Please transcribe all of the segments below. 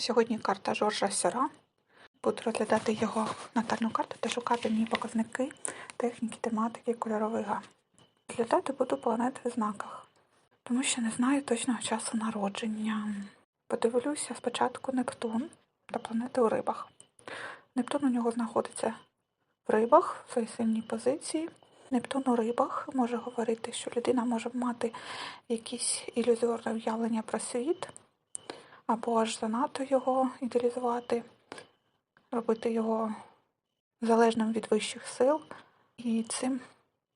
Сьогодні карта Жоржа Сера. Буду розглядати його натальну карту та шукати ній показники, техніки, тематики, кольорових гам. Розглядати буду планети в знаках, тому що не знаю точного часу народження. Подивлюся спочатку Нептун та планети у рибах. Нептун у нього знаходиться в рибах, в своїй сильній позиції. Нептун у рибах може говорити, що людина може мати якісь ілюзорне уявлення про світ, або аж занадто його ідеалізувати, робити його залежним від вищих сил, і цим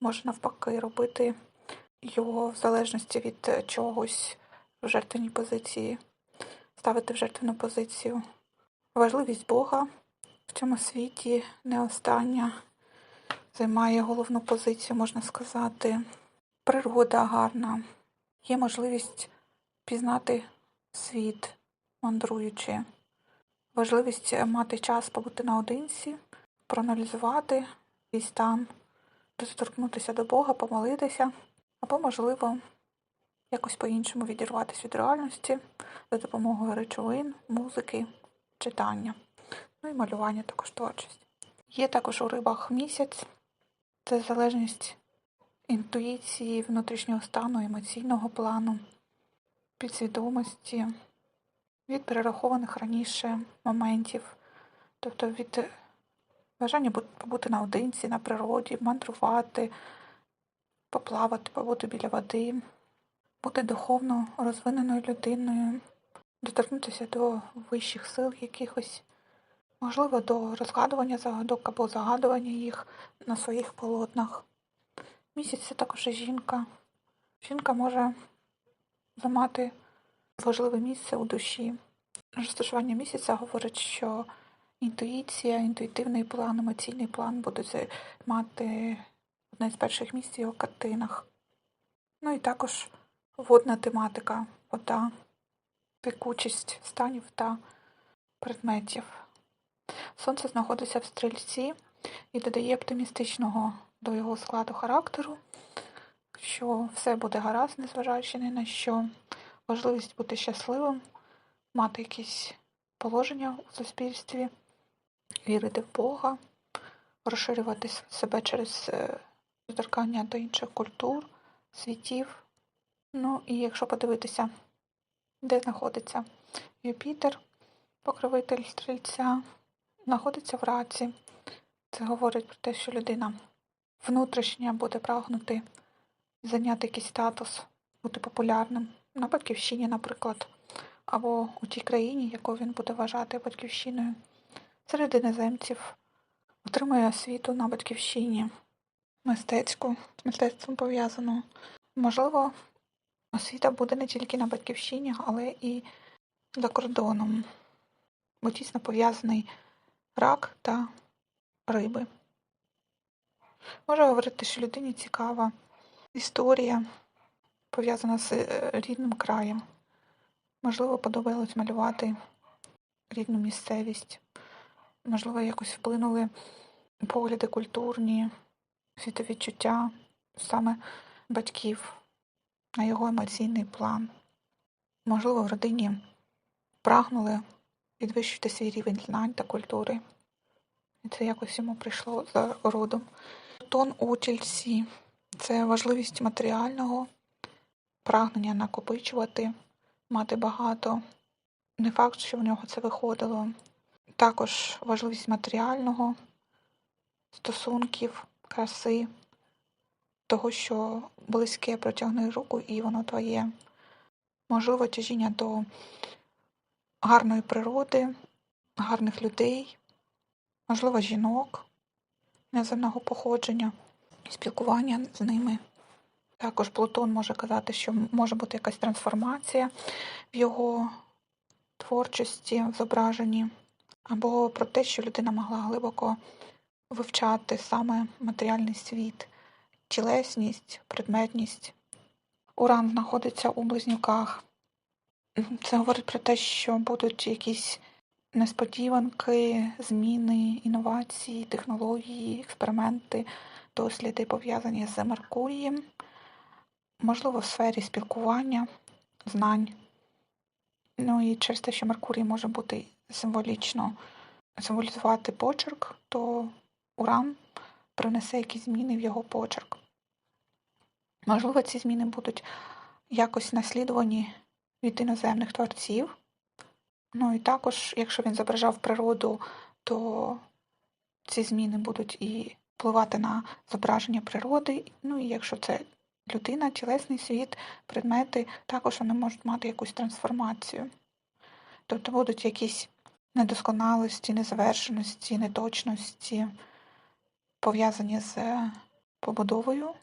може навпаки робити його в залежності від чогось в жертвеній позиції, ставити в жертвену позицію. Важливість Бога в цьому світі не остання, займає головну позицію, можна сказати. Природа гарна, є можливість пізнати світ, мандруючи, важливість мати час побути наодинці, проаналізувати свій стан, доторкнутися до Бога, помолитися, або, можливо, якось по-іншому відірватися від реальності за допомогою речовин, музики, читання, ну і малювання також творчість. Є також у рибах місяць, це залежність інтуїції, внутрішнього стану, емоційного плану, підсвідомості, від перерахованих раніше моментів, тобто від бажання побути наодинці, на природі, мандрувати, поплавати, побути біля води, бути духовно розвиненою людиною, доторкнутися до вищих сил якихось, можливо, до розгадування загадок або загадування їх на своїх полотнах. Місяць це також жінка. Жінка може займати важливе місце у душі. Розташування місяця говорить, що інтуїція, інтуїтивний план, емоційний план будуть мати одне з перших місць в його картинах. Ну і також водна тематика, вода, пекучість станів та предметів. Сонце знаходиться в стрільці і додає оптимістичного до його складу характеру, що все буде гаразд, незважаючи ні на що. Важливість бути щасливим, мати якісь положення у суспільстві, вірити в Бога, розширювати себе через доторкання до інших культур, світів. Ну і якщо подивитися, де знаходиться Юпітер, покровитель стрільця, знаходиться в раці. Це говорить про те, що людина внутрішня буде прагнути зайняти якийсь статус, бути популярним на батьківщині, наприклад, або у тій країні, яку він буде вважати батьківщиною. Серед іноземців отримує освіту на батьківщині, мистецьку, з мистецтвом пов'язану. Можливо, освіта буде не тільки на батьківщині, але і за кордоном, бо тісно пов'язаний рак та риби. Можу говорити, що людині цікава історія, пов'язана з рідним краєм. Можливо, подобалось малювати рідну місцевість. Можливо, якось вплинули погляди культурні, світовідчуття саме батьків на його емоційний план. Можливо, в родині прагнули підвищити свій рівень знань та культури. І це якось йому прийшло за родом. Тон у тільці – це важливість матеріального, прагнення накопичувати, мати багато. Не факт, що в нього це виходило. Також важливість матеріального, стосунків, краси, того, що близьке протягне руку і воно твоє. Можливо, тяжіння до гарної природи, гарних людей, можливо, жінок неземного походження, спілкування з ними. Також Плутон може казати, що може бути якась трансформація в його творчості, в зображенні, або про те, що людина могла глибоко вивчати саме матеріальний світ, тілесність, предметність. Уран знаходиться у близнюках. Це говорить про те, що будуть якісь несподіванки, зміни, інновації, технології, експерименти, досліди пов'язані з Меркурієм, можливо, в сфері спілкування, знань. Ну і через те, що Меркурій може бути символічно символізувати почерк, то Уран принесе якісь зміни в його почерк. Можливо, ці зміни будуть якось наслідувані від іноземних творців. Ну і також, якщо він зображав природу, то ці зміни будуть і впливати на зображення природи. Ну і якщо це людина, тілесний світ, предмети, також вони можуть мати якусь трансформацію. Тобто будуть якісь недосконалості, незавершеності, неточності, пов'язані з побудовою,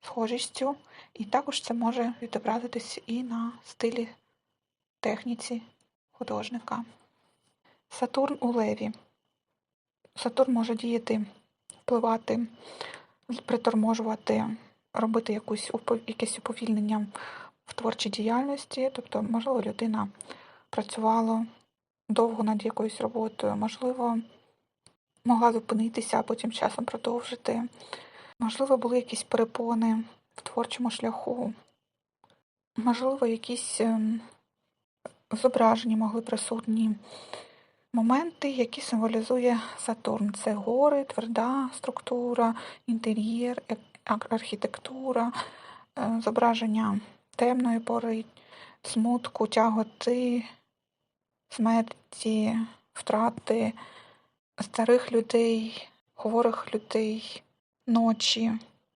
схожістю, і також це може відобразитись і на стилі техніці художника. Сатурн у Леві. Сатурн може діяти, впливати, приторможувати, робити якусь, якесь уповільнення в творчій діяльності, тобто, можливо, людина працювала довго над якоюсь роботою, можливо, могла зупинитися, а потім часом продовжити. Можливо, були якісь перепони в творчому шляху, можливо, якісь ем, зображення могли присутні моменти, які символізує Сатурн. Це гори, тверда структура, інтер'єр, архітектура, е, зображення темної пори, смутку, тяготи, смерті, втрати старих людей, хворих людей, ночі.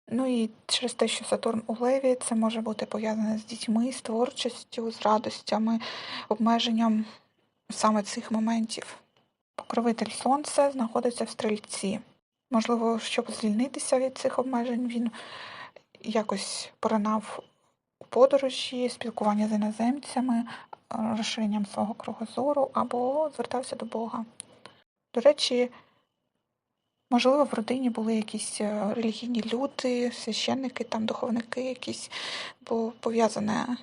Ну і через те, що Сатурн у Леві, це може бути пов'язане з дітьми, з творчістю, з радостями, обмеженням саме цих моментів. Покровитель Сонця знаходиться в стрільці. Можливо, щоб звільнитися від цих обмежень, він якось поринав у подорожі, спілкування з іноземцями, розширенням свого кругозору або звертався до Бога. До речі, можливо, в родині були якісь е, релігійні люди, священники, там, духовники якісь, бо пов'язана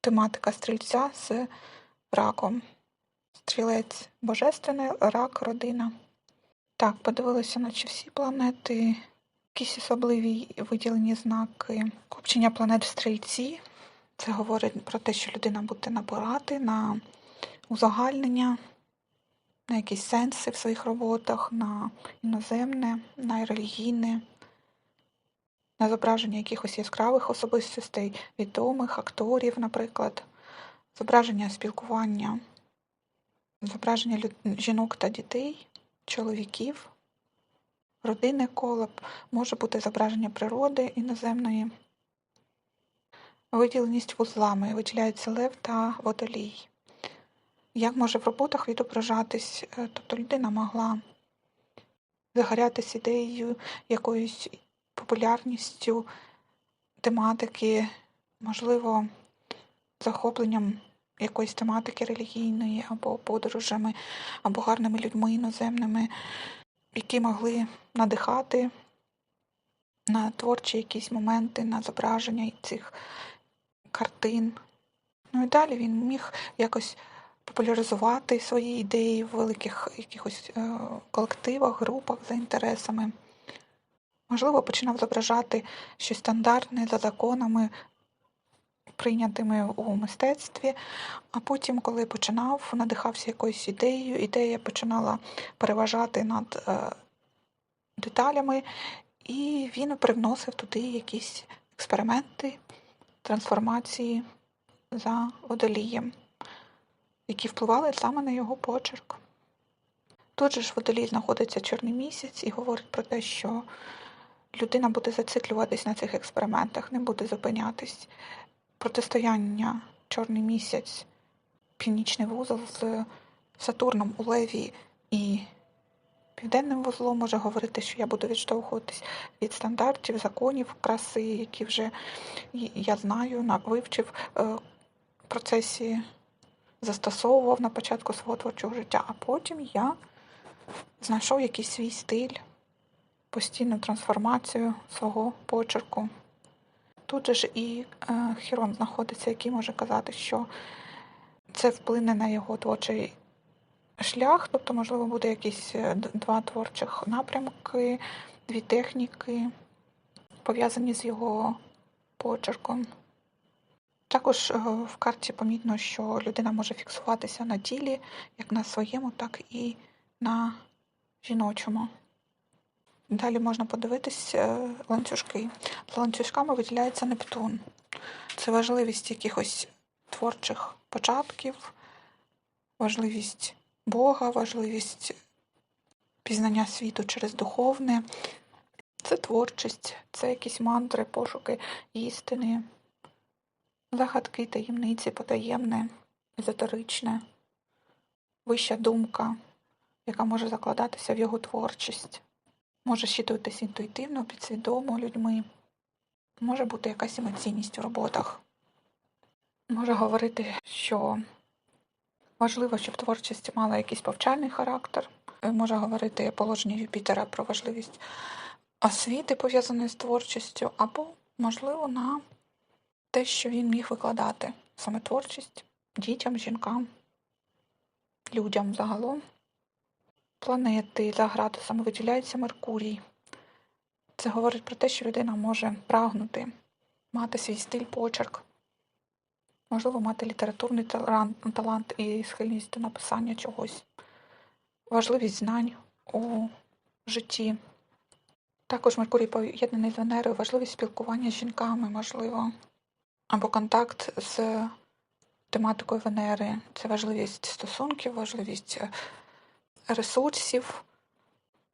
тематика стрільця з раком. Стрілець божественний, рак, родина. Так, подивилися, наче всі планети, якісь особливі виділені знаки. Копчення планет в стрільці. Це говорить про те, що людина буде набирати на узагальнення, на якісь сенси в своїх роботах, на іноземне, на релігійне, на зображення якихось яскравих особистостей, відомих акторів, наприклад, зображення спілкування, зображення жінок та дітей, чоловіків, родинне коло, може бути зображення природи іноземної. Виділеність вузлами виділяються лев та водолій. Як може в роботах відображатись, е, тобто людина могла загорятися ідеєю, якоюсь популярністю тематики, можливо, захопленням якоїсь тематики релігійної, або подорожами, або гарними людьми іноземними, які могли надихати на творчі якісь моменти, на зображення цих картин. Ну і далі він міг якось популяризувати свої ідеї в великих якихось е, колективах, групах за інтересами. Можливо, починав зображати щось стандартне за законами, прийнятими у мистецтві, а потім, коли починав, надихався якоюсь ідеєю, ідея починала переважати над е, деталями, і він привносив туди якісь експерименти, трансформації за водолієм, які впливали саме на його почерк. Тут же ж водолій знаходиться чорний місяць і говорить про те, що людина буде зациклюватись на цих експериментах, не буде зупинятись. Протистояння чорний місяць, північний вузол з Сатурном у Леві і Південним вузлом може говорити, що я буду відштовхуватись від стандартів, законів, краси, які вже я знаю, вивчив е, в процесі, застосовував на початку свого творчого життя, а потім я знайшов якийсь свій стиль, постійну трансформацію свого почерку. Тут же ж і е, Хірон знаходиться, який може казати, що це вплине на його творчий шлях, тобто, можливо, буде якісь е, два творчих напрямки, дві техніки, пов'язані з його почерком. Також е, в карті помітно, що людина може фіксуватися на тілі, як на своєму, так і на жіночому. Далі можна подивитись е, ланцюжки. За ланцюжками виділяється Нептун. Це важливість якихось творчих початків, важливість Бога, важливість пізнання світу через духовне. Це творчість, це якісь мантри, пошуки істини, загадки, таємниці, потаємне, езотеричне, вища думка, яка може закладатися в його творчість. Може щитуватись інтуїтивно, підсвідомо людьми. Може бути якась емоційність у роботах. Може говорити, що важливо, щоб творчість мала якийсь повчальний характер. Е, Може говорити положення Юпітера про важливість освіти, пов'язаної з творчістю, або, можливо, на те, що він міг викладати саме творчість дітям, жінкам, людям загалом. Планети за градусами виділяється Меркурій. Це говорить про те, що людина може прагнути мати свій стиль, почерк, можливо, мати літературний талант, і схильність до написання чогось, важливість знань у житті. Також Меркурій поєднаний з Венерою, важливість спілкування з жінками, можливо, або контакт з тематикою Венери. Це важливість стосунків, важливість е, ресурсів,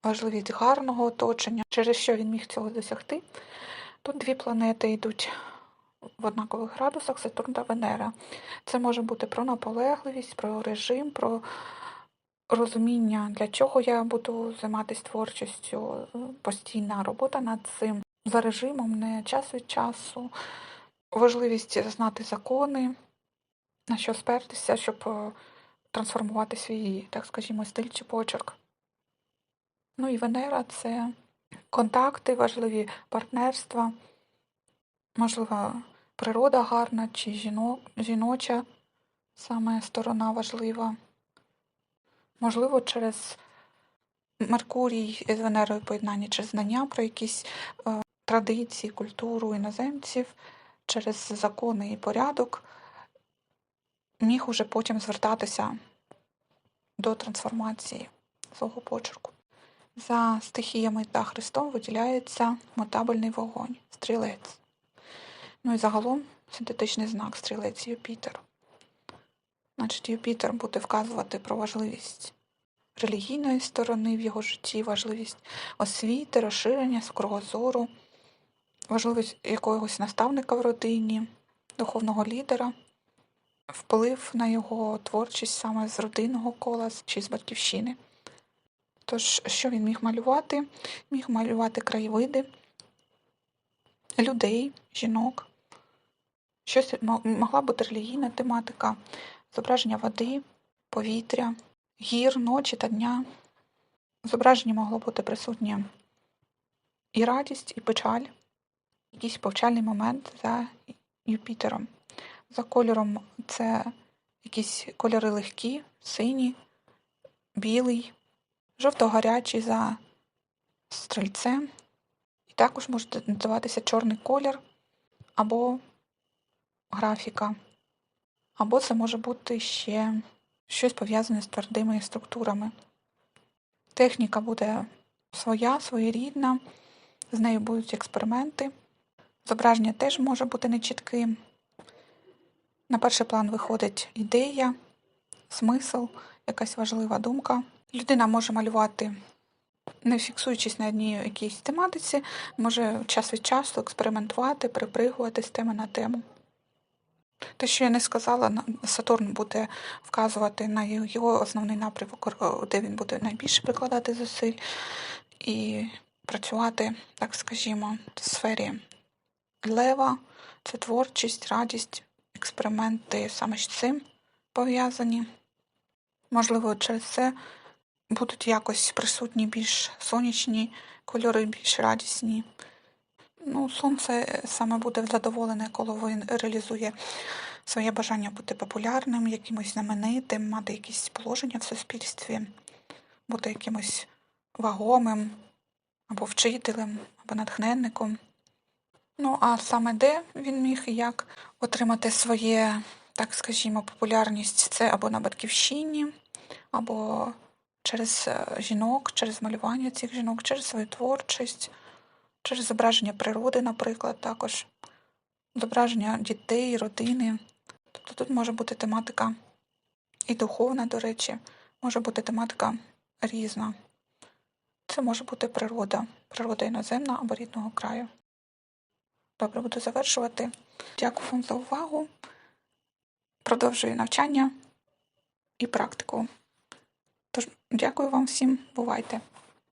важливість гарного оточення, через що він міг цього досягти. Тут дві планети йдуть в однакових градусах Сатурн та Венера. Це може бути про наполегливість, про режим, про розуміння, для чого я буду займатися творчістю, постійна робота над цим за режимом, не час від часу, важливість знати закони, на що спертися, щоб е, трансформувати свій, так скажімо, стиль чи почерк. Ну і Венера це контакти, важливі партнерства, можливо, природа гарна чи жінок, жіноча саме сторона важлива. Можливо, через Меркурій з Венерою поєднання, через знання про якісь е, традиції, культуру іноземців, через закони і порядок, міг уже потім звертатися до трансформації свого почерку. За стихіями та Христом виділяється мотабельний вогонь, стрілець. Ну і загалом синтетичний знак стрілець Юпітер. Значить, Юпітер буде вказувати про важливість релігійної сторони в його житті, важливість освіти, розширення кругозору, важливість якогось наставника в родині, духовного лідера, вплив на його творчість саме з родинного кола чи з батьківщини. Тож, що він міг малювати? Міг малювати краєвиди людей, жінок. Щось могла бути релігійна тематика, зображення води, повітря, гір, ночі та дня. В зображенні могло бути присутнє і радість, і печаль, якийсь повчальний момент за Юпітером. За кольором це якісь кольори легкі, сині, білий, жовто-гарячий за стрільцем. І також може називатися чорний колір або графіка. Або це може бути ще щось пов'язане з твердими структурами. Техніка буде своя, своєрідна, з нею будуть експерименти. Зображення теж може бути нечітким. На перший план виходить ідея, смисл, якась важлива думка. Людина може малювати, не фіксуючись на одній якійсь тематиці, може час від часу експериментувати, припригувати з теми на тему. Те, що я не сказала, Сатурн буде вказувати на його основний напрямок, де він буде найбільше прикладати зусиль і працювати, так скажімо, в сфері лева, це творчість, радість, експерименти саме з цим пов'язані. Можливо, через це будуть якось присутні більш сонячні кольори, більш радісні. Ну, сонце саме буде задоволене, коли він реалізує своє бажання бути популярним, якимось знаменитим, мати якісь положення в суспільстві, бути якимось вагомим або вчителем, або натхненником. Ну, а саме де він міг і як отримати своє, так скажімо, популярність це або на батьківщині, або через е, жінок, через малювання цих жінок, через свою творчість, через зображення природи, наприклад, також зображення дітей, родини. Тобто тут може бути тематика і духовна, до речі, може бути тематика різна. Це може бути природа, природа іноземна або рідного краю. Добре, буду завершувати. Дякую вам за увагу. Продовжую навчання і практику. Тож, дякую вам всім, бувайте!